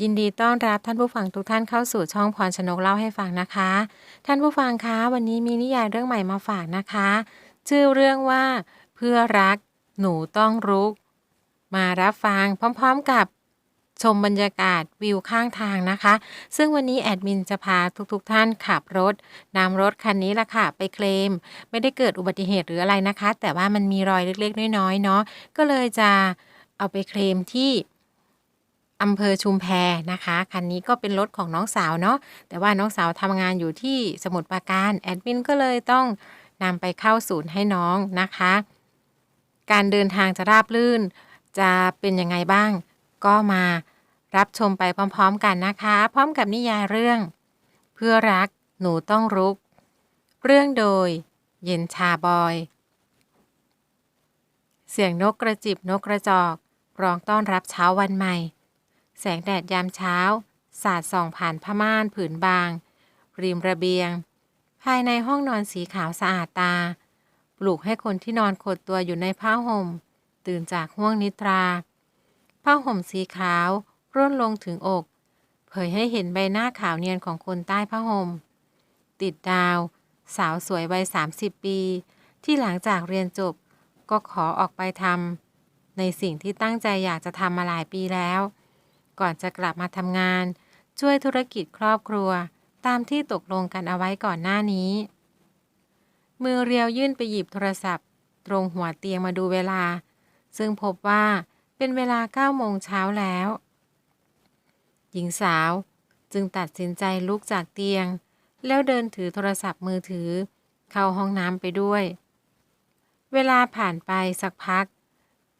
ยินดีต้อนรับท่านผู้ฟังทุกท่านเข้าสู่ช่องพรชนกเล่าให้ฟังนะคะ ท่านผู้ฟังคะวันนี้มีนิยายเรื่องใหม่มาฝากนะคะ ชื่อเรื่องว่า เพื่อรัก หนูต้องรุก มารับฟังพร้อมๆกับชมบรรยากาศวิวข้างทางนะคะ ซึ่งวันนี้แอดมินจะพาทุกๆทท่านขับรถนำรถคันนี้ละค่ะ ไปเคลม ไม่ได้เกิดอุบัติเหตุหรืออะไรนะคะ แต่ว่ามันมีรอยเล็กๆ น้อยๆเนาะก็เลยจะเอาไปเคลมที่ อำเภอชุมแพนะคะ คันนี้ก็เป็นรถของน้องสาวเนาะแต่ว่าน้องสาวทำงานอยู่ที่สมุทรปราการแอดมินก็เลยต้องนำไปเข้าศูนย์ให้น้องนะคะ การเดินทางจะราบรื่น จะเป็นยังไงบ้าง ก็มารับชมไปพร้อมๆกันนะคะ พร้อมกับนิยายเรื่อง เพื่อรักหนูต้องรุก เรื่องโดย เย็นชาบอย เสียงนกกระจิบนกกระจอก ร้องต้อนรับเช้าวันใหม่ แสงแดดยามเช้า สาดส่องผ่านผ้าม่านผืนบาง ริมระเบียง ภายในห้องนอนสีขาวสะอาดตา ปลุกให้คนที่นอนขดตัวอยู่ในผ้าห่ม ตื่นจากห้วงนิทรา ผ้าห่มสีขาว ร่นลงถึงอก เผยให้เห็นใบหน้าขาวเนียนของคนใต้ผ้าห่ม ติดดาว สาวสวยวัย 30 ปี ที่หลังจากเรียนจบก็ขอออกไปทำในสิ่งที่ตั้งใจอยากจะทำมาหลายปีแล้ว ก่อนจะกลับมาทำงาน ช่วยธุรกิจครอบครัว ตามที่ตกลงกันเอาไว้ก่อนหน้านี้ มือเรียวยื่นไปหยิบโทรศัพท์ ตรงหัวเตียงมาดูเวลา ซึ่งพบว่าเป็นเวลา9โมงเช้าแล้ว หญิงสาวจึงตัดสินใจลุกจากเตียง แล้วเดินถือโทรศัพท์มือถือ เข้าห้องน้ำไปด้วย เวลาผ่านไปสักพัก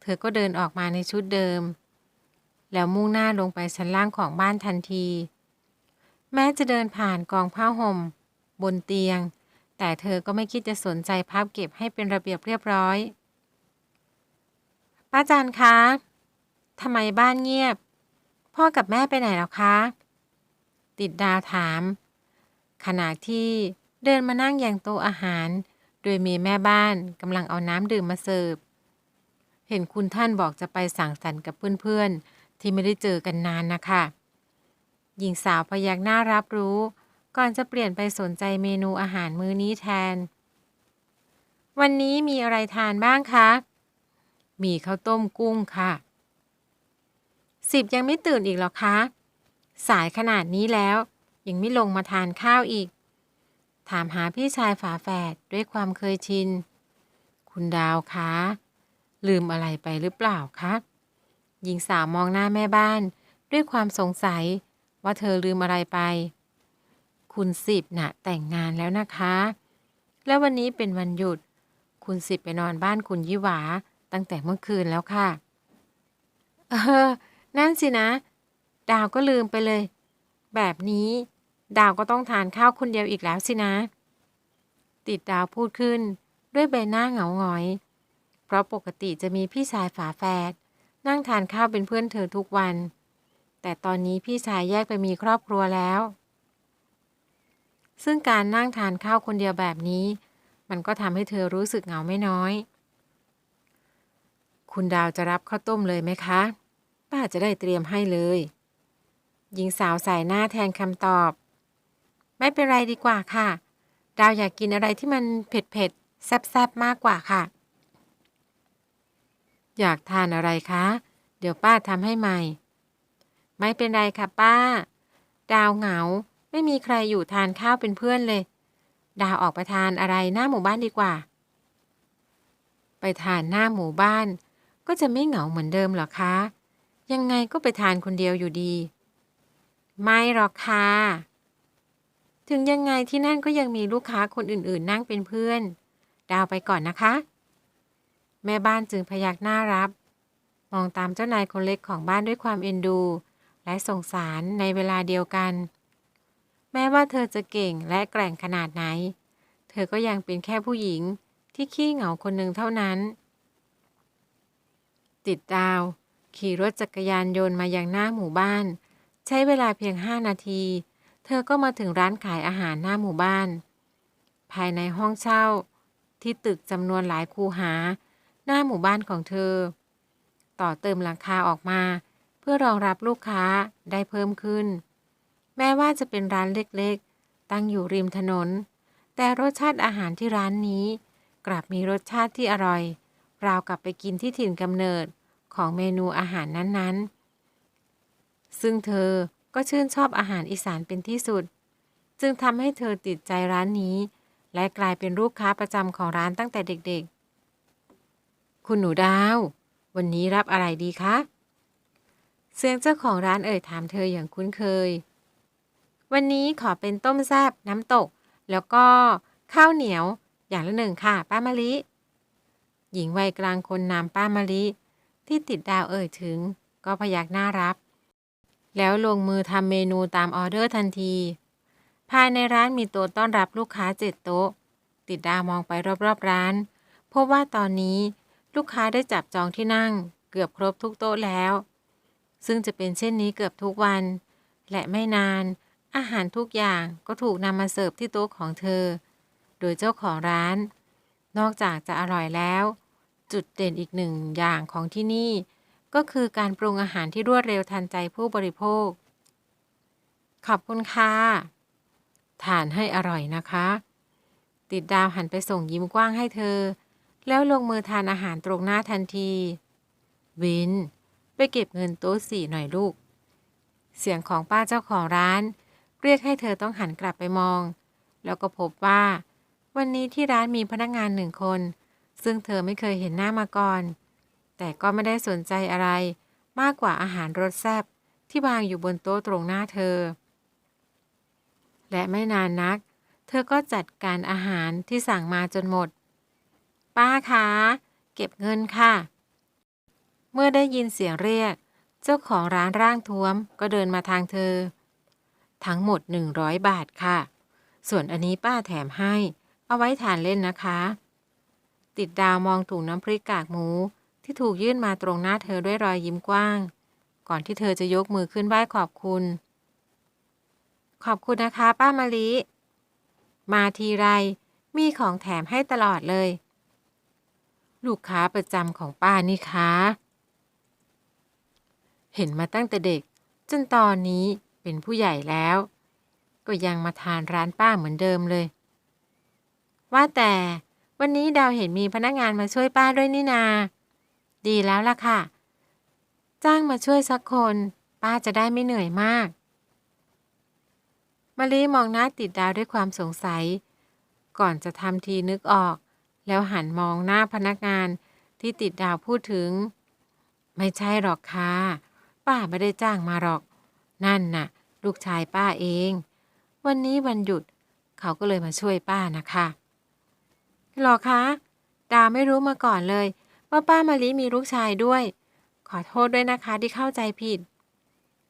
เธอก็เดินออกมาในชุดเดิม แล้วมุ่งหน้าลงไปชั้นล่างของบ้านทันที แม้จะเดินผ่านกองผ้าห่ม บนเตียง แต่เธอก็ไม่คิดจะสนใจพับเก็บให้เป็นระเบียบเรียบร้อย ป้าจันคะทำไมบ้านเงียบ พ่อกับแม่ไปไหนแล้วคะ ติดดาวถาม ขณะที่เดินมานั่งอย่างโต๊ะอาหาร โดยมีแม่บ้านกำลังเอาน้ำดื่มมาเสิร์ฟ เห็นคุณท่านบอกจะไปสั่งสรรค์กับเพื่อนๆ ที่ไม่ได้เจอกันนานนะคะหญิงสาวพยักหน้ารับรู้ ก่อนจะเปลี่ยนไปสนใจเมนูอาหารมื้อนี้แทน วันนี้มีอะไรทานบ้างคะมีข้าวต้มกุ้งค่ะสิบยังไม่ตื่นอีกหรอคะ สายขนาดนี้แล้ว ยังไม่ลงมาทานข้าวอีก ถามหาพี่ชายฝาแฝดด้วยความเคยชิน คุณดาวคะ ลืมอะไรไปหรือเปล่าคะ หญิงสาวมองหน้าแม่บ้าน ด้วยความสงสัยว่าเธอลืมอะไรไป คุณสิบน่ะแต่งงานแล้วนะคะ แล้ววันนี้เป็นวันหยุด คุณสิบไปนอนบ้านคุณยี่หวา ตั้งแต่เมื่อคืนแล้วค่ะ เออ นั่นสินะ ดาวก็ลืมไปเลย แบบนี้ ดาวก็ต้องทานข้าวคนเดียวอีกแล้วสินะ ติดดาวพูดขึ้นด้วยใบหน้าเหงาหงอย เพราะปกติจะมีพี่ชายฝาแฝด นั่งทานข้าวเป็นเพื่อนเธอทุกวัน แต่ตอนนี้พี่ชายแยกไปมีครอบครัวแล้ว ซึ่งการนั่งทานข้าวคนเดียวแบบนี้ มันก็ทำให้เธอรู้สึกเหงาไม่น้อย คุณดาวจะรับข้าวต้มเลยไหมคะ ป้าจะได้เตรียมให้เลย หญิงสาวใส่หน้าแทนคำตอบ ไม่เป็นไรดีกว่าค่ะ ดาวอยากกินอะไรที่มันเผ็ดๆแซ่บๆมากกว่าค่ะ อยากทานอะไรคะ เดี๋ยวป้าทำให้ใหม่ ไม่เป็นไรค่ะป้า ดาวเหงา ไม่มีใครอยู่ทานข้าวเป็นเพื่อนเลย ดาวออกไปทานอะไรหน้าหมู่บ้านดีกว่า ไปทานหน้าหมู่บ้าน ก็จะไม่เหงาเหมือนเดิมหรอคะ ยังไงก็ไปทานคนเดียวอยู่ดี ไม่หรอกค่ะ ถึงยังไงที่นั่นก็ยังมีลูกค้าคนอื่นๆ นั่งเป็นเพื่อน ดาวไปก่อนนะคะ แม่บ้านจึงพยักหน้ารับ มองตามเจ้านายคนเล็กของบ้านด้วยความเอ็นดู และสงสารในเวลาเดียวกัน แม้ว่าเธอจะเก่งและแกร่งขนาดไหน เธอก็ยังเป็นแค่ผู้หญิงที่ขี้เหงาคนหนึ่งเท่านั้น ติดดาว ขี่รถจักรยานยนต์มายังหน้าหมู่บ้าน ใช้เวลาเพียงห้านาที เธอก็มาถึงร้านขายอาหารหน้าหมู่บ้าน ภายในห้องเช่าที่ตึกจำนวนหลายคูหา หน้าหมู่บ้านของเธอ ต่อเติมหลังคาออกมา เพื่อรองรับลูกค้าได้เพิ่มขึ้น แม้ว่าจะเป็นร้านเล็กๆ ตั้งอยู่ริมถนน แต่รสชาติอาหารที่ร้านนี้ กลับมีรสชาติที่อร่อย ราวกับไปกินที่ถิ่นกำเนิดของเมนูอาหารนั้นๆ ซึ่งเธอก็ชื่นชอบอาหารอีสานเป็นที่สุด จึงทำให้เธอติดใจร้านนี้ และกลายเป็นลูกค้าประจำของร้านตั้งแต่เด็กๆ คุณหนูดาว วันนี้รับอะไรดีคะ เสียงเจ้าของร้านเอ่ยถามเธออย่างคุ้นเคย วันนี้ขอเป็นต้มแซบน้ำตก แล้วก็ข้าวเหนียว อย่างละหนึ่งค่ะ ป้ามะลิ หญิงวัยกลางคนนามป้ามะลิ ที่ติดดาวเอ่ยถึง ก็พยักหน้ารับ แล้วลงมือทำเมนูตามออเดอร์ทันที ภายในร้านมีโต๊ะต้อนรับลูกค้าเจ็ดโต๊ะ ติดดาวมองไปรอบๆร้านพบว่าตอนนี้ ลูกค้าได้จับจองที่นั่ง เกือบครบทุกโต๊ะแล้ว ซึ่งจะเป็นเช่นนี้เกือบทุกวัน และไม่นาน อาหารทุกอย่างก็ถูกนำมาเสิร์ฟที่โต๊ะของเธอ โดยเจ้าของร้าน นอกจากจะอร่อยแล้ว จุดเด่นอีกหนึ่งอย่างของที่นี่ ก็คือการปรุงอาหารที่รวดเร็วทันใจผู้บริโภค ขอบคุณค่ะทานให้อร่อยนะคะ ติดดาวหันไปส่งยิ้มกว้างให้เธอ แล้วลงมือทานอาหารตรงหน้าทันที วิน ไปเก็บเงินโต๊ะสี่หน่อยลูก เสียงของป้าเจ้าของร้าน เรียกให้เธอต้องหันกลับไปมอง แล้วก็พบว่า วันนี้ที่ร้านมีพนักงานหนึ่งคน ซึ่งเธอไม่เคยเห็นหน้ามาก่อน แต่ก็ไม่ได้สนใจอะไร มากกว่าอาหารรสแซ่บที่วางอยู่บนโต๊ะตรงหน้าเธอ และไม่นานนัก เธอก็จัดการอาหารที่สั่งมาจนหมด ป้าคะเก็บเงินค่ะ เมื่อได้ยินเสียงเรียก เจ้าของร้านร่างท้วมก็เดินมาทางเธอ ทั้งหมด 100 บาทค่ะ ส่วนอันนี้ป้าแถมให้ เอาไว้ทานเล่นนะคะ ติดดาวมองถุงน้ำพริกกากหมูที่ถูกยื่นมาตรงหน้าเธอด้วยรอยยิ้มกว้าง ก่อนที่เธอจะยกมือขึ้นไหว้ขอบคุณ ขอบคุณนะคะ ป้ามะลิ มาทีไรมีของแถมให้ตลอดเลย ลูกค้าประจำของป้านี่คะ เห็นมาตั้งแต่เด็ก จนตอนนี้เป็นผู้ใหญ่แล้ว ก็ยังมาทานร้านป้าเหมือนเดิมเลย ว่าแต่วันนี้ดาวเห็นมีพนักงานมาช่วยป้าด้วยนี่นา ดีแล้วล่ะค่ะ จ้างมาช่วยสักคน ป้าจะได้ไม่เหนื่อยมากมะลิมองหน้าติดดาวด้วยความสงสัย ก่อนจะทำทีนึกออก แล้วหันมองหน้าพนักงานที่ติดดาวพูดถึง ไม่ใช่หรอกค่ะป้าไม่ได้จ้างมาหรอก นั่นน่ะ ลูกชายป้าเอง วันนี้วันหยุด เขาก็เลยมาช่วยป้านะคะหรอคะดาวไม่รู้มาก่อนเลย ว่าป้ามะลิมีลูกชายด้วย ขอโทษด้วยนะคะที่เข้าใจผิด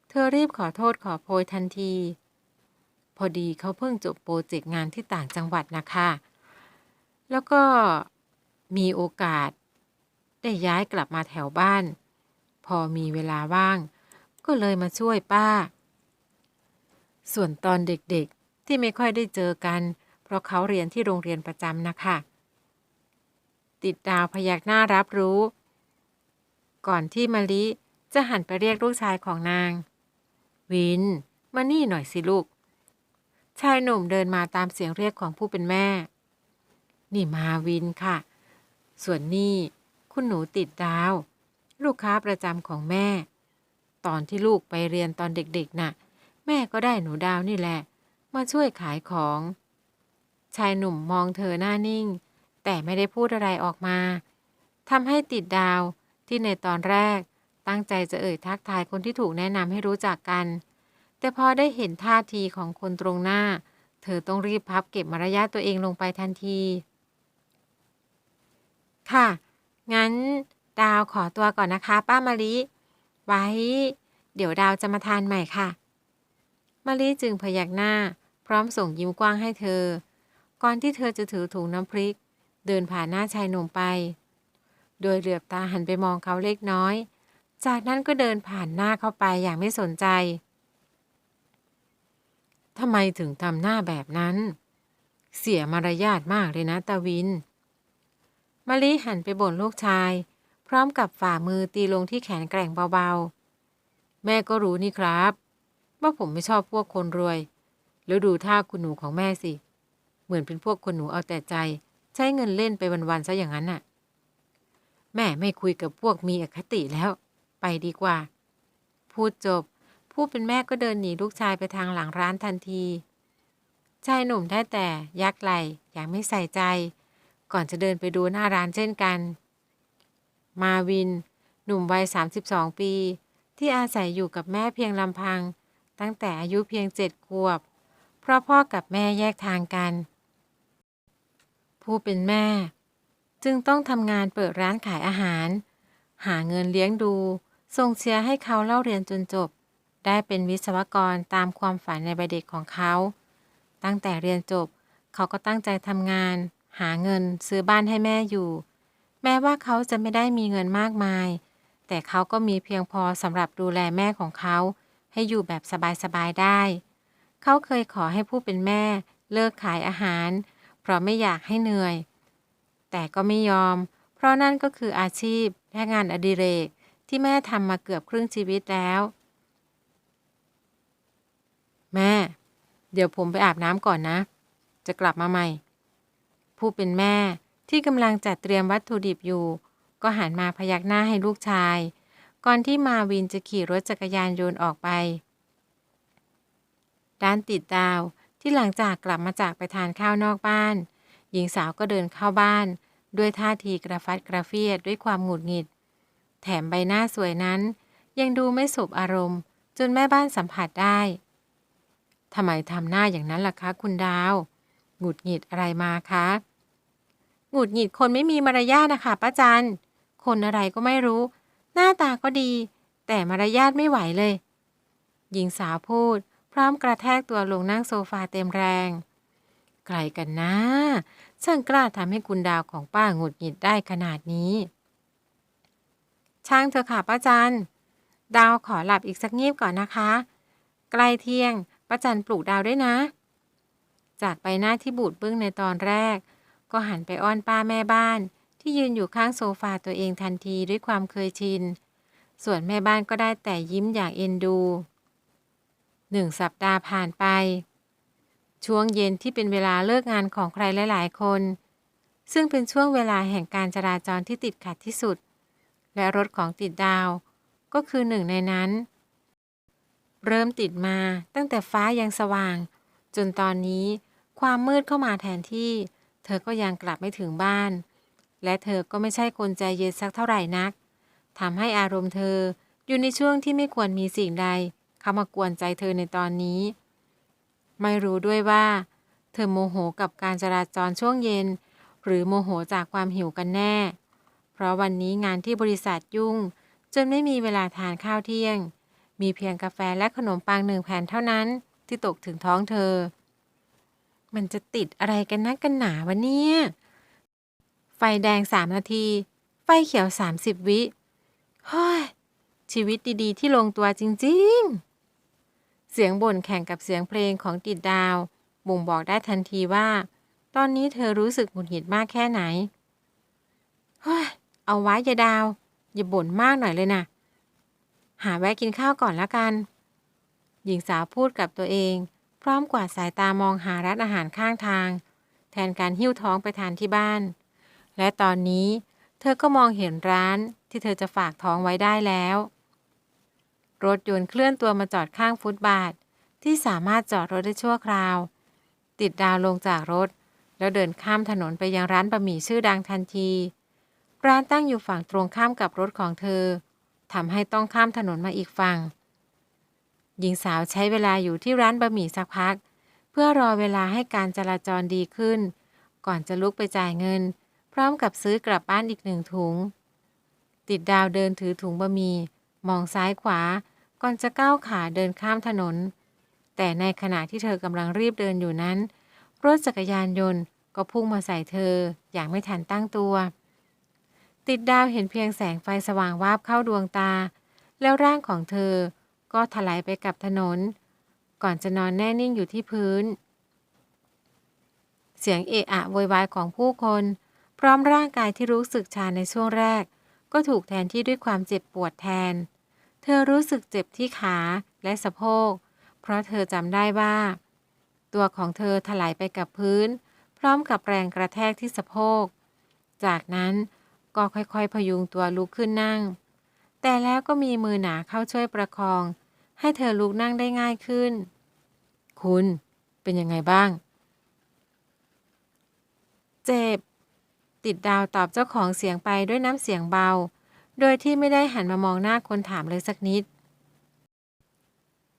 เธอรีบขอโทษขอโพยทันที พอดีเขาเพิ่งจบโปรเจกต์งานที่ต่างจังหวัดนะคะ แล้วก็มีโอกาส ได้ย้ายกลับมาแถวบ้าน พอมีเวลาว่าง ก็เลยมาช่วยป้า ส่วนตอนเด็กๆที่ไม่ค่อยได้เจอกัน เพราะเขาเรียนที่โรงเรียนประจำนะคะ ติดดาวพยักหน้ารับรู้ ก่อนที่มะลิจะหันไปเรียกลูกชายของนาง วิน มานี่หน่อยสิลูก ชายหนุ่มเดินมาตามเสียงเรียกของผู้เป็นแม่ นี่มาวินค่ะ ส่วนนี่คุณหนูติดดาว ลูกค้าประจำของแม่ ตอนที่ลูกไปเรียนตอนเด็กๆน่ะ แม่ก็ได้หนูดาวนี่แหละ มาช่วยขายของ ชายหนุ่มมองเธอหน้านิ่ง แต่ไม่ได้พูดอะไรออกมาทำให้ติดดาวที่ในตอนแรกตั้งใจจะเอ่ยทักทายคนที่ถูกแนะนำให้รู้จักกัน แต่พอได้เห็นท่าทีของคนตรงหน้า เธอต้องรีบพับเก็บมารยาทตัวเองลงไปทันที ค่ะ งั้นดาวขอตัวก่อนนะคะ ป้ามะลิ ไว้ เดี๋ยวดาวจะมาทานใหม่ค่ะมะลิจึงพยักหน้า พร้อมส่งยิ้มกว้างให้เธอ ก่อนที่เธอจะถือถุงน้ำพริก เดินผ่านหน้าชายหนุ่มไป โดยเหลือบตาหันไปมองเขาเล็กน้อย จากนั้นก็เดินผ่านหน้าเข้าไปอย่างไม่สนใจทำไมถึงทำหน้าแบบนั้น เสียมารยาทมากเลยนะตาวิน มะลิหันไปบ่นลูกชาย พร้อมกับฝ่ามือตีลงที่แขนแกร่งเบาๆ แม่ก็รู้นี่ครับ ว่าผมไม่ชอบพวกคนรวย แล้วดูท่าคุณหนูของแม่สิ เหมือนเป็นพวกคนหนูเอาแต่ใจ ใช้เงินเล่นไปวันๆซะอย่างนั้นน่ะ แม่ไม่คุยกับพวกมีอคติแล้ว ไปดีกว่า พูดจบ ผู้เป็นแม่ก็เดินหนีลูกชายไปทางหลังร้านทันที ชายหนุ่มได้แต่ยักไหลอย่างไม่ใส่ใจ ก่อนจะเดินไปดูหน้าร้านเช่นกัน มาวิน หนุ่มวัย 32 ปี ที่อาศัยอยู่กับแม่เพียงลำพัง ตั้งแต่อายุเพียงเจ็ดขวบ เพราะพ่อกับแม่แยกทางกัน ผู้เป็นแม่ จึงต้องทำงานเปิดร้านขายอาหาร หาเงินเลี้ยงดูส่งเชียร์ให้เขาเล่าเรียนจนจบ ได้เป็นวิศวกรตามความฝันในวัยเด็กของเขา ตั้งแต่เรียนจบเขาก็ตั้งใจทำงาน หาเงินซื้อบ้านให้แม่อยู่ แม้ว่าเขาจะไม่ได้มีเงินมากมาย แต่เขาก็มีเพียงพอสำหรับดูแลแม่ของเขา ให้อยู่แบบสบายๆได้ เขาเคยขอให้ผู้เป็นแม่เลิกขายอาหาร เพราะไม่อยากให้เหนื่อย แต่ก็ไม่ยอม เพราะนั่นก็คืออาชีพและงานอดิเรกที่แม่ทำมาเกือบครึ่งชีวิตแล้ว แม่ เดี๋ยวผมไปอาบน้ำก่อนนะ จะกลับมาใหม่ ผู้เป็นแม่ ที่กำลังจัดเตรียมวัตถุดิบอยู่ ก็หันมาพยักหน้าให้ลูกชาย ก่อนที่มาวินจะขี่รถจักรยานยนต์ออกไป ด้านติดดาวที่หลังจากกลับมาจากไปทานข้าวนอกบ้าน หญิงสาวก็เดินเข้าบ้าน ด้วยท่าทีกระฟัดกระเฟียดด้วยความหงุดหงิด แถมใบหน้าสวยนั้น ยังดูไม่สบอารมณ์ จนแม่บ้านสัมผัสได้ทำไมทำหน้าอย่างนั้นล่ะคะ คุณดาว หงุดหงิดอะไรมาคะ หงุดหงิดคนไม่มีมารยาทนะคะป้าจันคนอะไรก็ไม่รู้ หน้าตาก็ดี แต่มารยาทไม่ไหวเลย หญิงสาวพูด พร้อมกระแทกตัวลงนั่งโซฟาเต็มแรงใครกันนะช่างกล้าทำให้คุณดาวของป้าหงุดหงิดได้ขนาดนี้ ช่างเถอะค่ะป้าจันดาวขอหลับอีกสักงีบก่อนนะคะ ใกล้เที่ยงป้าจันปลุกดาวด้วยนะ จากใบหน้าที่บูดบึ้งในตอนแรก ก็หันไปอ้อนป้าแม่บ้าน ที่ยืนอยู่ข้างโซฟาตัวเองทันทีด้วยความเคยชิน ส่วนแม่บ้านก็ได้แต่ยิ้มอย่างเอ็นดูหนึ่งสัปดาห์ผ่านไป ช่วงเย็นที่เป็นเวลาเลิกงานของใครหลาย ๆ คน ซึ่งเป็นช่วงเวลาแห่งการจราจรที่ติดขัดที่สุด และรถของติดดาว ก็คือหนึ่งในนั้น เริ่มติดมาตั้งแต่ฟ้ายังสว่าง จนตอนนี้ความมืดเข้ามาแทนที่ เธอก็ยังกลับไม่ถึงบ้าน และเธอก็ไม่ใช่คนใจเย็นสักเท่าไหร่นักทำให้อารมณ์เธออยู่ในช่วงที่ไม่ควรมีสิ่งใด เข้ามากวนใจเธอในตอนนี้ ไม่รู้ด้วยว่า เธอโมโหกับการจราจรช่วงเย็น หรือโมโหจากความหิวกันแน่ เพราะวันนี้งานที่บริษัทยุ่ง จนไม่มีเวลาทานข้าวเที่ยง มีเพียงกาแฟและขนมปังหนึ่งแผ่นเท่านั้นที่ตกถึงท้องเธอ มันจะติดอะไรกันนักกันหนาวะเนี่ย ไฟแดงสามนาที ไฟเขียวสามสิบวิเฮ้ยชีวิตดีๆ ที่ลงตัวจริงๆ เสียงบ่นแข่งกับเสียงเพลงของติดดาว บ่งบอกได้ทันทีว่า ตอนนี้เธอรู้สึกหงุดหงิดมากแค่ไหน เฮ้ย เอาไว้ยาดาว อย่าบ่นมากหน่อยเลยนะ หาแวะกินข้าวก่อนละกัน หญิงสาวพูดกับตัวเอง พร้อมกวาดสายตามองหาร้านอาหารข้างทาง แทนการหิ้วท้องไปทานที่บ้าน และตอนนี้เธอก็มองเห็นร้านที่เธอจะฝากท้องไว้ได้แล้ว รถยนต์เคลื่อนตัวมาจอดข้างฟุตบาท ที่สามารถจอดรถได้ชั่วคราว ติดดาวลงจากรถ แล้วเดินข้ามถนนไปยังร้านบะหมี่ชื่อดังทันที ร้านตั้งอยู่ฝั่งตรงข้ามกับรถของเธอทำให้ต้องข้ามถนนมาอีกฝั่ง หญิงสาวใช้เวลาอยู่ที่ร้านบะหมี่สักพัก เพื่อรอเวลาให้การจราจรดีขึ้น ก่อนจะลุกไปจ่ายเงิน พร้อมกับซื้อกลับบ้านอีกหนึ่งถุง ติดดาวเดินถือถุงบะหมี่มองซ้ายขวา ก่อนจะก้าวขาเดินข้ามถนน แต่ในขณะที่เธอกำลังรีบเดินอยู่นั้น รถจักรยานยนต์ก็พุ่งมาใส่เธออย่างไม่ทันตั้งตัว ติดดาวเห็นเพียงแสงไฟสว่างวาบเข้าดวงตา แล้วร่างของเธอ ก็ถลายไปกับถนน ก่อนจะนอนแน่นิ่งอยู่ที่พื้น เสียงเอะอะโวยวายของผู้คน พร้อมร่างกายที่รู้สึกชาในช่วงแรก ก็ถูกแทนที่ด้วยความเจ็บปวดแทน เธอรู้สึกเจ็บที่ขาและสะโพก เพราะเธอจำได้ว่า ตัวของเธอถลายไปกับพื้น พร้อมกับแรงกระแทกที่สะโพก จากนั้นก็ค่อยๆ พยุงตัวลุกขึ้นนั่ง แต่แล้วก็มีมือหนาเข้าช่วยประคอง ให้เธอลุกนั่งได้ง่ายขึ้น คุณเป็นยังไงบ้าง เจ็บ ติดดาวตอบเจ้าของเสียงไปด้วยน้ำเสียงเบา โดยที่ไม่ได้หันมามองหน้าคนถามเลยสักนิด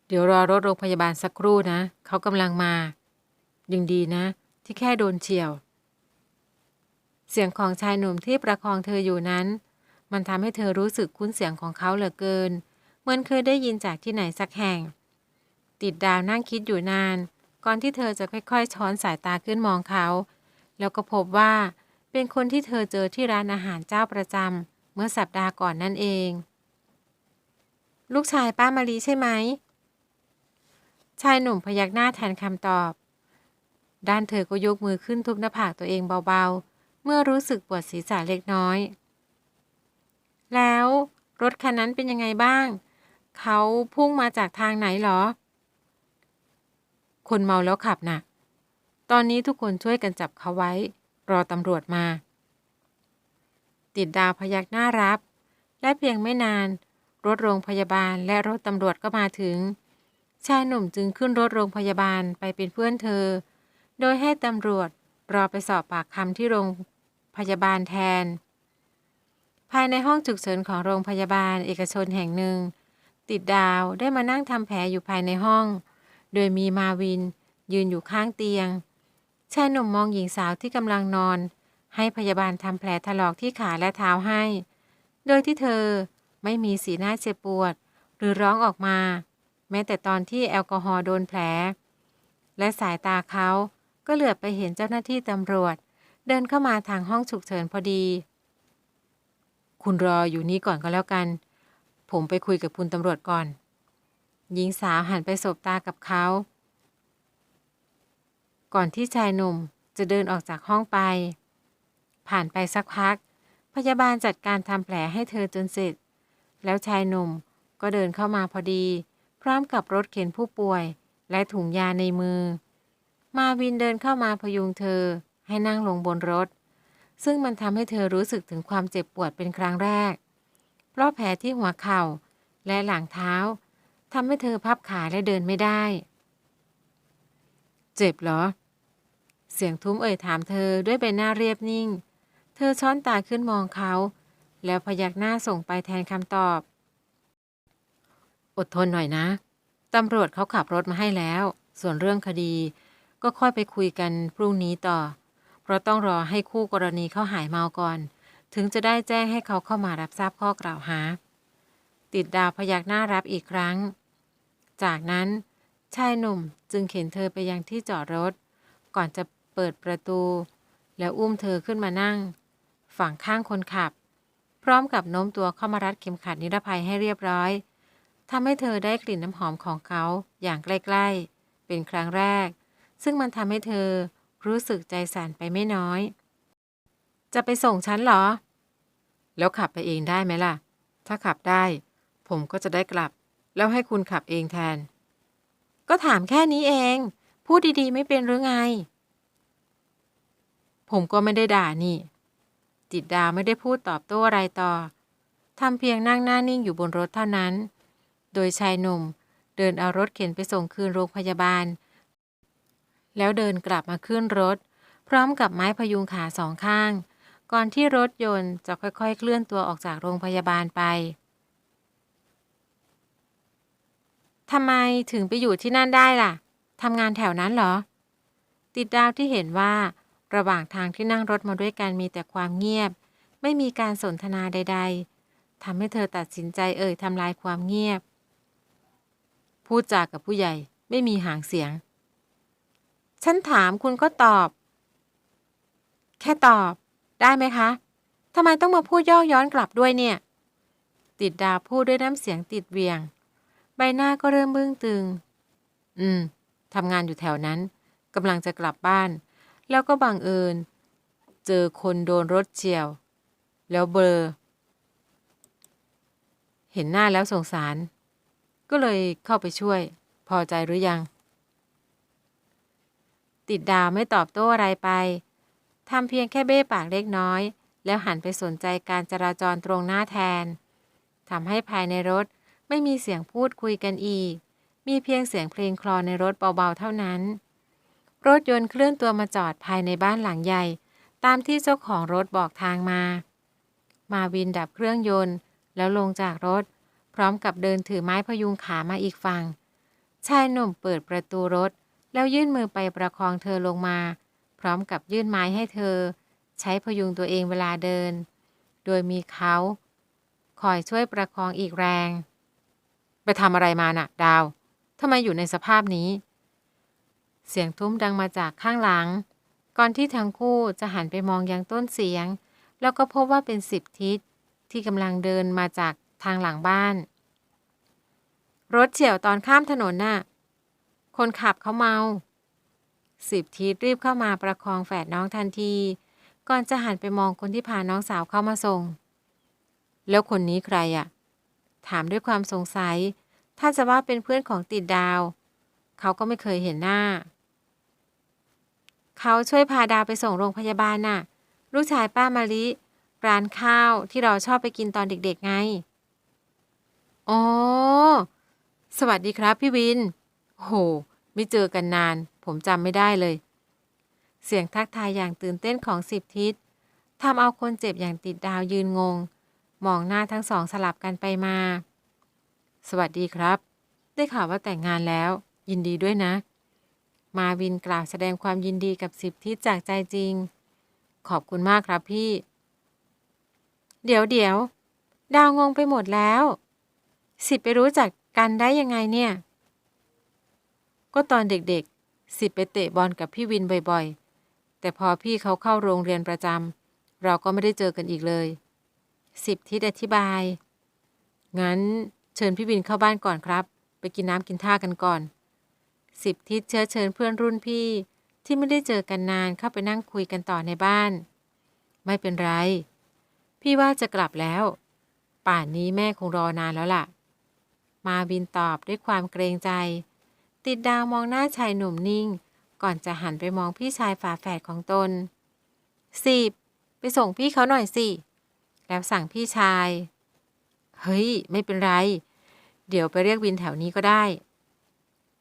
เดี๋ยวรอรถโรงพยาบาลสักครู่นะ เขากำลังมา ยังดีนะ ที่แค่โดนเฉียว เสียงของชายหนุ่มที่ประคองเธออยู่นั้น มันทำให้เธอรู้สึกคุ้นเสียงของเขาเหลือเกินเหมือนเคยได้ยินจากที่ไหนสักแห่ง ติดดาวนั่งคิดอยู่นาน ก่อนที่เธอจะค่อยๆ ช้อนสายตาขึ้นมองเขา แล้วก็พบว่าเป็นคนที่เธอเจอที่ร้านอาหารเจ้าประจำเมื่อสัปดาห์ก่อนนั่นเอง ลูกชายป้ามารีใช่ไหม ชายหนุ่มพยักหน้าแทนคำตอบ ด้านเธอก็ยกมือขึ้นทุบหน้าผากตัวเองเบาๆ เมื่อรู้สึกปวดศีรษะเล็กน้อย แล้วรถคันนั้นเป็นยังไงบ้าง เขาพุ่งมาจากทางไหนหรอ คนเมาแล้วขับน่ะ ตอนนี้ทุกคนช่วยกันจับเขาไว้ รอตำรวจมา ติดดาวพยักหน้ารับ และเพียงไม่นาน รถโรงพยาบาลและรถตำรวจก็มาถึง ชายหนุ่มจึงขึ้นรถโรงพยาบาลไปเป็นเพื่อนเธอ โดยให้ตำรวจรอไปสอบปากคำที่โรงพยาบาลแทน ภายในห้องฉุกเฉินของโรงพยาบาลเอกชนแห่งหนึ่ง ติดดาวได้มานั่งทำแผลอยู่ภายในห้อง โดยมีมาวิน ยืนอยู่ข้างเตียง ชายหนุ่มมองหญิงสาวที่กำลังนอน ให้พยาบาลทำแผลถลอกที่ขาและเท้าให้ โดยที่เธอไม่มีสีหน้าเจ็บปวด หรือร้องออกมา แม้แต่ตอนที่แอลกอฮอล์โดนแผล และสายตาเขาก็เหลือบไปเห็นเจ้าหน้าที่ตำรวจ เดินเข้ามาทางห้องฉุกเฉินพอดี คุณรออยู่นี่ก่อนก็แล้วกัน ผมไปคุยกับคุณตำรวจก่อน หญิงสาวหันไปสบตากับเขา ก่อนที่ชายหนุ่มจะเดินออกจากห้องไป ผ่านไปสักพัก พยาบาลจัดการทำแผลให้เธอจนเสร็จ แล้วชายหนุ่มก็เดินเข้ามาพอดี พร้อมกับรถเข็นผู้ป่วย และถุงยาในมือ มาวินเดินเข้ามาพยุงเธอให้นั่งลงบนรถ ซึ่งมันทำให้เธอรู้สึกถึงความเจ็บปวดเป็นครั้งแรก เพราะแผลที่หัวเข่าและหลังเท้าทำให้เธอพับขาและเดินไม่ได้ เจ็บเหรอ เสียงทุ้มเอ่ยถามเธอด้วยใบหน้าเรียบนิ่ง เธอช้อนตาขึ้นมองเขา แล้วพยักหน้าส่งไปแทนคำตอบ อดทนหน่อยนะตำรวจเขาขับรถมาให้แล้ว ส่วนเรื่องคดี ก็ค่อยไปคุยกันพรุ่งนี้ต่อ เพราะต้องรอให้คู่กรณีเขาหายเมาก่อน ถึงจะได้แจ้งให้เขาเข้ามารับทราบข้อกล่าวหา ติดดาวพยักหน้ารับอีกครั้ง จากนั้นชายหนุ่มจึงเข็นเธอไปยังที่จอดรถ ก่อนจะเปิดประตู แล้วอุ้มเธอขึ้นมานั่ง ฝั่งข้างคนขับ พร้อมกับโน้มตัวเข้ามารัดเข็มขัดนิรภัยให้เรียบร้อยทำให้เธอได้กลิ่นน้ำหอมของเขาอย่างใกล้ๆ เป็นครั้งแรก ซึ่งมันทำให้เธอรู้สึกใจสั่นไปไม่น้อย จะไปส่งฉันเหรอ แล้วขับไปเองได้ไหมล่ะ ถ้าขับได้ ผมก็จะได้กลับ แล้วให้คุณขับเองแทน ก็ถามแค่นี้เอง พูดดีๆ ไม่เป็นหรือไง ผมก็ไม่ได้ด่านี่ จิตดาไม่ได้พูดตอบโต้อะไรต่อทำเพียงนั่งหน้านิ่งอยู่บนรถเท่านั้น โดยชายหนุ่ม เดินเอารถเข็นไปส่งคืนโรงพยาบาล แล้วเดินกลับมาขึ้นรถ พร้อมกับไม้พยุงขาสองข้าง ก่อนที่รถยนต์จะค่อยๆ เคลื่อนตัวออกจากโรงพยาบาลไปทำไมถึงไปอยู่ที่นั่นได้ล่ะทำงานแถวนั้นเหรอ ติดดาวที่เห็นว่า ระหว่างทางที่นั่งรถมาด้วยกันมีแต่ความเงียบ ไม่มีการสนทนาใด ๆทำให้เธอตัดสินใจเอ่ยทำลายความเงียบ พูดจากับผู้ใหญ่ไม่มีหางเสียง ฉันถามคุณก็ตอบ แค่ตอบ ได้ไหมคะทำไมต้องมาพูดย่อย้อนกลับด้วยเนี่ย ติดดาวพูดด้วยน้ำเสียงติดเวียง ใบหน้าก็เริ่มบึ้งตึง อืมทำงานอยู่แถวนั้นกำลังจะกลับบ้าน แล้วก็บังเอิญ เจอคนโดนรถเฉียว แล้วเบลอ เห็นหน้าแล้วสงสาร ก็เลยเข้าไปช่วย พอใจหรือยัง ติดดาวไม่ตอบโต้อะไรไป ทำเพียงแค่เบ้ปากเล็กน้อย แล้วหันไปสนใจการจราจรตรงหน้าแทนทำให้ภายในรถไม่มีเสียงพูดคุยกันอีก มีเพียงเสียงเพลงคลอในรถเบาๆเท่านั้น รถยนต์เคลื่อนตัวมาจอดภายในบ้านหลังใหญ่ ตามที่เจ้าของรถบอกทางมา มาวินดับเครื่องยนต์ แล้วลงจากรถ พร้อมกับเดินถือไม้พยุงขามาอีกฝั่ง ชายหนุ่มเปิดประตูรถ แล้วยื่นมือไปประคองเธอลงมา ร้อมกับยื่นไม้ให้เธอ ใช้พยุงตัวเองเวลาเดิน โดยมีเขาคอยช่วยประคองอีกแรง ไปทำอะไรมาน่ะ ดาวทำไมอยู่ในสภาพนี้ เสียงทุ้มดังมาจากข้างหลัง ก่อนที่ทั้งคู่จะหันไปมองยังต้นเสียง แล้วก็พบว่าเป็นสิบทิศที่กำลังเดินมาจากทางหลังบ้าน รถเฉียวตอนข้ามถนนน่ะ คนขับเขาเมา สิบทิศรีบเข้ามาประคองแฝดน้องทันที ก่อนจะหันไปมองคนที่พาน้องสาวเข้ามาส่ง แล้วคนนี้ใครอะถามด้วยความสงสัย ถ้าจะว่าเป็นเพื่อนของติดดาว เขาก็ไม่เคยเห็นหน้า เขาช่วยพาดาวไปส่งโรงพยาบาลน่ะ ลูกชายป้ามาลิ ร้านข้าวที่เราชอบไปกินตอนเด็กๆไง อ๋อ สวัสดีครับพี่วิน โห ไม่เจอกันนาน ผมจำไม่ได้เลย เสียงทักทายอย่างตื่นเต้นของสิบทิศทำเอาคนเจ็บอย่างติดดาวยืนงง มองหน้าทั้งสองสลับกันไปมา สวัสดีครับ ได้ข่าวว่าแต่งงานแล้ว ยินดีด้วยนะ มาวินกล่าวแสดงความยินดีกับสิบทิศจากใจจริง ขอบคุณมากครับพี่ เดี๋ยวเดี๋ยวดาวงงไปหมดแล้ว สิบไปรู้จักกันได้ยังไงเนี่ย ก็ตอนเด็กๆ สิบไปเตะบอลกับพี่วินบ่อยๆ แต่พอพี่เขาเข้าโรงเรียนประจำเราก็ไม่ได้เจอกันอีกเลยสิบทิศอธิบาย งั้นเชิญพี่วินเข้าบ้านก่อนครับ ไปกินน้ำกินท่ากันก่อน สิบทิศเชื้อเชิญเพื่อนรุ่นพี่ที่ไม่ได้เจอกันนานเข้าไปนั่งคุยกันต่อในบ้าน ไม่เป็นไร พี่ว่าจะกลับแล้ว ป่านนี้แม่คงรอนานแล้วล่ะ มาวินตอบด้วยความเกรงใจ ติดดาวมองหน้าชายหนุ่มนิ่ง ก่อนจะหันไปมองพี่ชายฝาแฝดของตนสิบไปส่งพี่เขาหน่อยสิ แล้วสั่งพี่ชาย เฮ้ย ไม่เป็นไร เดี๋ยวไปเรียกวินแถวนี้ก็ได้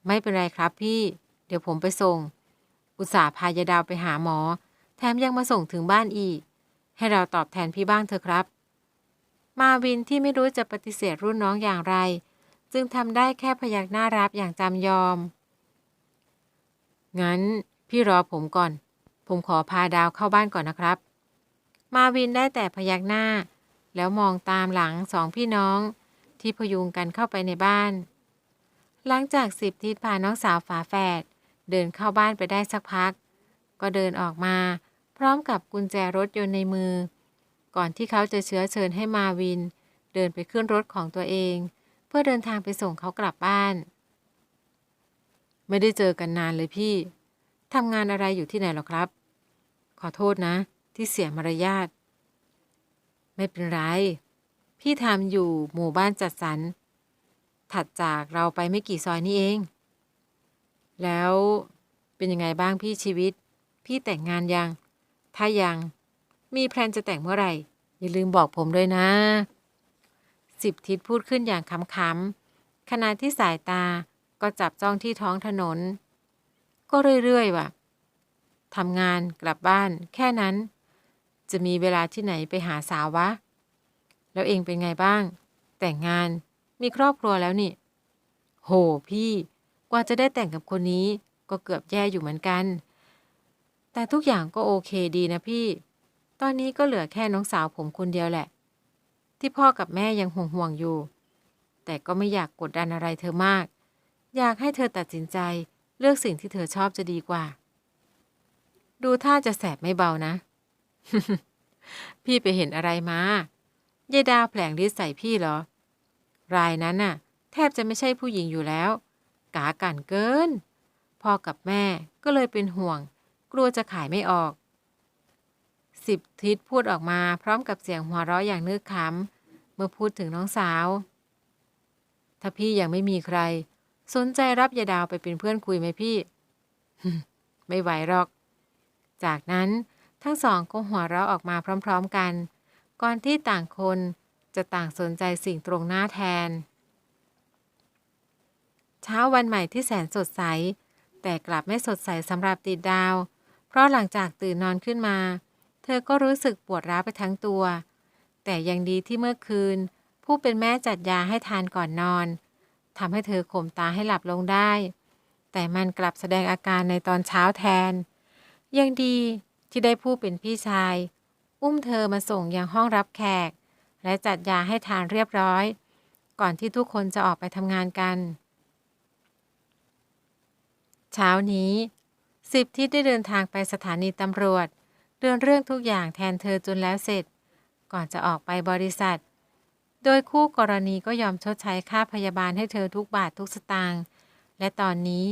ไม่เป็นไรครับพี่ เดี๋ยวผมไปส่ง อุตส่าห์พายาดาวไปหาหมอ แถมยังมาส่งถึงบ้านอีก ให้เราตอบแทนพี่บ้างเถอะครับ มาวินที่ไม่รู้จะปฏิเสธรุ่นน้องอย่างไร จึงทำได้แค่พยักหน้ารับอย่างจำยอม งั้นพี่รอผมก่อน ผมขอพาดาวเข้าบ้านก่อนนะครับ มาวินได้แต่พยักหน้า แล้วมองตามหลังสองพี่น้อง ที่พยุงกันเข้าไปในบ้าน หลังจากสิบทิศพาน้องสาวฝาแฝดเดินเข้าบ้านไปได้สักพัก ก็เดินออกมา พร้อมกับกุญแจรถยนต์ในมือ ก่อนที่เขาจะเชื้อเชิญให้มาวิน เดินไปขึ้นรถของตัวเอง พื่อเดินทางไปส่งเขากลับบ้าน ไม่ได้เจอกันนานเลยพี่ทำงานอะไรอยู่ที่ไหนหรอครับ ขอโทษนะ ที่เสียมารยาท ไม่เป็นไร พี่ทำอยู่หมู่บ้านจัดสรร ถัดจากเราไปไม่กี่ซอยนี่เอง แล้วเป็นยังไงบ้างพี่ชีวิต พี่แต่งงานยัง ถ้ายัง มีแพลนจะแต่งเมื่อไหร่ อย่าลืมบอกผมด้วยนะ สิบทิศพูดขึ้นอย่างขำๆขณะที่สายตาก็จับจ้องที่ท้องถนน ก็เรื่อยๆว่ะทำงานกลับบ้าน แค่นั้น จะมีเวลาที่ไหนไปหาสาววะ แล้วเองเป็นไงบ้าง แต่งงานมีครอบครัวแล้วนี่ โหพี่ กว่าจะได้แต่งกับคนนี้ก็เกือบแย่อยู่เหมือนกัน แต่ทุกอย่างก็โอเคดีนะพี่ ตอนนี้ก็เหลือแค่น้องสาวผมคนเดียวแหละ ที่พ่อกับแม่ยังห่วงห่วงอยู่ แต่ก็ไม่อยากกดดันอะไรเธอมาก อยากให้เธอตัดสินใจเลือกสิ่งที่เธอชอบจะดีกว่า ดูท่าจะแสบไม่เบานะ พี่ไปเห็นอะไรมายายดาแผลงฤทธิ์ใส่พี่เหรอ รายนั้นน่ะ แทบจะไม่ใช่ผู้หญิงอยู่แล้ว กากันเกิน พ่อกับแม่ก็เลยเป็นห่วง กลัวจะขายไม่ออก สิบทิศพูดออกมาพร้อมกับเสียงหัวเราะอย่างนึกขำ มื่อพูดถึงน้องสาว ถ้าพี่ยังไม่มีใคร สนใจรับยายดาวไปเป็นเพื่อนคุยไหมพี่ ไม่ไหวหรอก จากนั้นทั้งสองก็หัวเราะออกมาพร้อม ๆกัน ก่อนที่ต่างคนจะต่างสนใจสิ่งตรงหน้าแทน เช้าวันใหม่ที่แสนสดใส แต่กลับไม่สดใสสำหรับติดดาว เพราะหลังจากตื่นนอนขึ้นมา เธอก็รู้สึกปวดร้าวไปทั้งตัว แต่ยังดีที่เมื่อคืน ผู้เป็นแม่จัดยาให้ทานก่อนนอนทำให้เธอข่มตาให้หลับลงได้ แต่มันกลับแสดงอาการในตอนเช้าแทน ยังดีที่ได้ผู้เป็นพี่ชาย อุ้มเธอมาส่งยังห้องรับแขก และจัดยาให้ทานเรียบร้อย ก่อนที่ทุกคนจะออกไปทำงานกัน เช้านี้สิบทิศได้เดินทางไปสถานีตำรวจเดินเรื่องทุกอย่างแทนเธอจนแล้วเสร็จ ก่อนจะออกไปบริษัท โดยคู่กรณีก็ยอมชดใช้ค่าพยาบาลให้เธอทุกบาททุกสตางค์ และตอนนี้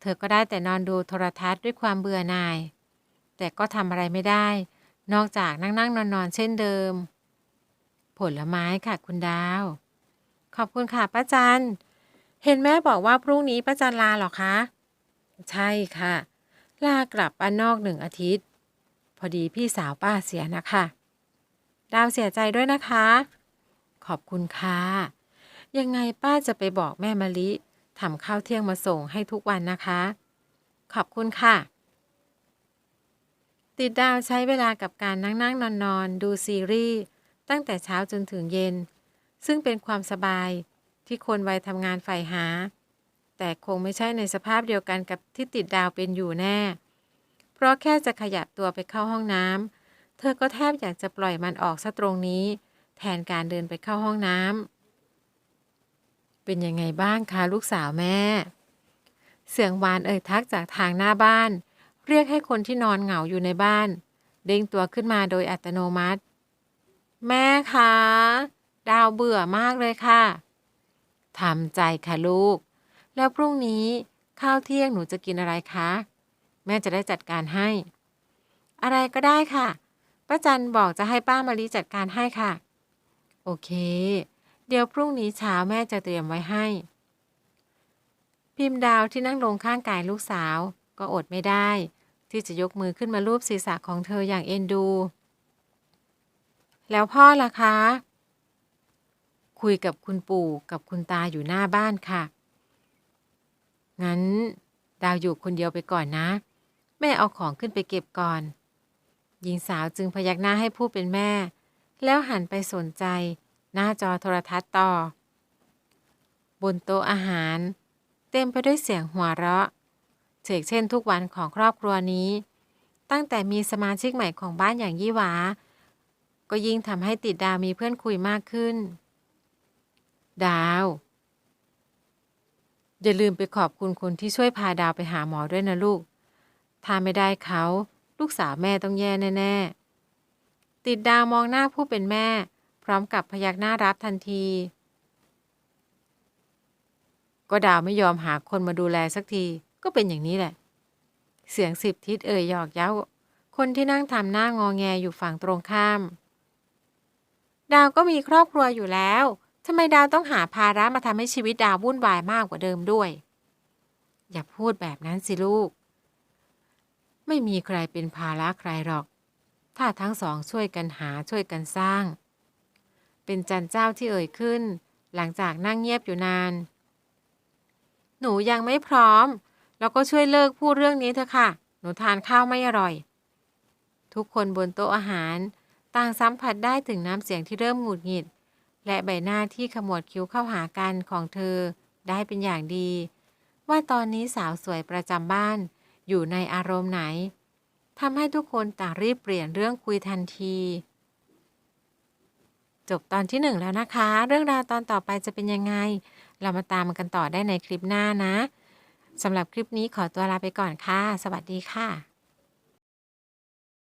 เธอก็ได้แต่นอนดูโทรทัศน์ด้วยความเบื่อหน่าย แต่ก็ทำอะไรไม่ได้ นอกจากนั่งนั่งนอนนอนเช่นเดิม ผลไม้ค่ะคุณดาว ขอบคุณค่ะป้าจัน เห็นแม่บอกว่าพรุ่งนี้ป้าจันลาหรอคะ ใช่ค่ะ ลากลับบ้านนอกหนึ่งอาทิตย์ พอดีพี่สาวป้าเสียนะคะ ดาวเสียใจด้วยนะคะ ขอบคุณค่ะ ยังไงป้าจะไปบอกแม่มะลิทำข้าวเที่ยงมาส่งให้ทุกวันนะคะ ขอบคุณค่ะ ติดดาวใช้เวลากับการนั่งนั่งนอนนอนดูซีรีส์ตั้งแต่เช้าจนถึงเย็น ซึ่งเป็นความสบายที่คนวัยทำงานใฝ่หา แต่คงไม่ใช่ในสภาพเดียวกันกับที่ติดดาวเป็นอยู่แน่ เพราะแค่จะขยับตัวไปเข้าห้องน้ำ เธอก็แทบอยากจะปล่อยมันออกซะตรงนี้ แทนการเดินไปเข้าห้องน้ำเป็นยังไงบ้างคะลูกสาวแม่ เสียงหวานเอ่ยทักจากทางหน้าบ้าน เรียกให้คนที่นอนเหงาอยู่ในบ้าน เด้งตัวขึ้นมาโดยอัตโนมัติ แม่คะดาวเบื่อมากเลยค่ะทำใจค่ะลูก แล้วพรุ่งนี้ข้าวเที่ยงหนูจะกินอะไรคะ แม่จะได้จัดการให้ อะไรก็ได้ค่ะ ป้าจันบอกจะให้ป้ามะลิจัดการให้ค่ะ โอเค เดี๋ยวพรุ่งนี้เช้าแม่จะเตรียมไว้ให้ พิมพ์ดาวที่นั่งลงข้างกายลูกสาว ก็อดไม่ได้ ที่จะยกมือขึ้นมาลูบศีรษะของเธออย่างเอ็นดู แล้วพ่อล่ะคะ คุยกับคุณปู่กับคุณตาอยู่หน้าบ้านค่ะ งั้น ดาวอยู่คนเดียวไปก่อนนะ แม่เอาของขึ้นไปเก็บก่อน หญิงสาวจึงพยักหน้าให้ผู้เป็นแม่ แล้วหันไปสนใจ หน้าจอโทรทัศน์ต่อ บนโต๊ะอาหาร เต็มไปด้วยเสียงหัวเราะเฉกเช่นทุกวันของครอบครัวนี้ ตั้งแต่มีสมาชิกใหม่ของบ้านอย่างยี่หวา ก็ยิ่งทำให้ติดดาวมีเพื่อนคุยมากขึ้น ดาว อย่าลืมไปขอบคุณคนที่ช่วยพาดาวไปหาหมอด้วยนะลูก ถ้าไม่ได้เขา ลูกสาวแม่ต้องแย่แน่ๆ ติดดาวมองหน้าผู้เป็นแม่ พร้อมกับพยักหน้ารับทันที ก็ดาวไม่ยอมหาคนมาดูแลสักทีก็เป็นอย่างนี้แหละ เสียงสิบทิศเอ่ยหยอกเย้า คนที่นั่งทำหน้างอแงอยู่ฝั่งตรงข้าม ดาวก็มีครอบครัวอยู่แล้วทำไมดาวต้องหาภาระมาทำให้ชีวิตดาววุ่นวายมากกว่าเดิมด้วย อย่าพูดแบบนั้นสิลูก ไม่มีใครเป็นภาระใครหรอก ถ้าทั้งสองช่วยกันหาช่วยกันสร้าง เป็นจันเจ้าที่เอ่ยขึ้น หลังจากนั่งเงียบอยู่นาน หนูยังไม่พร้อม แล้วก็ช่วยเลิกพูดเรื่องนี้เถอะค่ะ หนูทานข้าวไม่อร่อย ทุกคนบนโต๊ะอาหาร ต่างสัมผัสได้ถึงน้ำเสียงที่เริ่มหงุดหงิด และใบหน้าที่ขมวดคิ้วเข้าหากันของเธอได้เป็นอย่างดี ว่าตอนนี้สาวสวยประจำบ้าน อยู่ในอารมณ์ไหนทำให้ทุกคนต่างรีบเปลี่ยนเรื่องคุยทันที จบตอนที่หนึ่งแล้วนะคะ เรื่องราวตอนต่อไปจะเป็นยังไง เรามาตามกันต่อได้ในคลิปหน้านะสำหรับคลิปนี้ขอตัวลาไปก่อนค่ะ สวัสดีค่ะ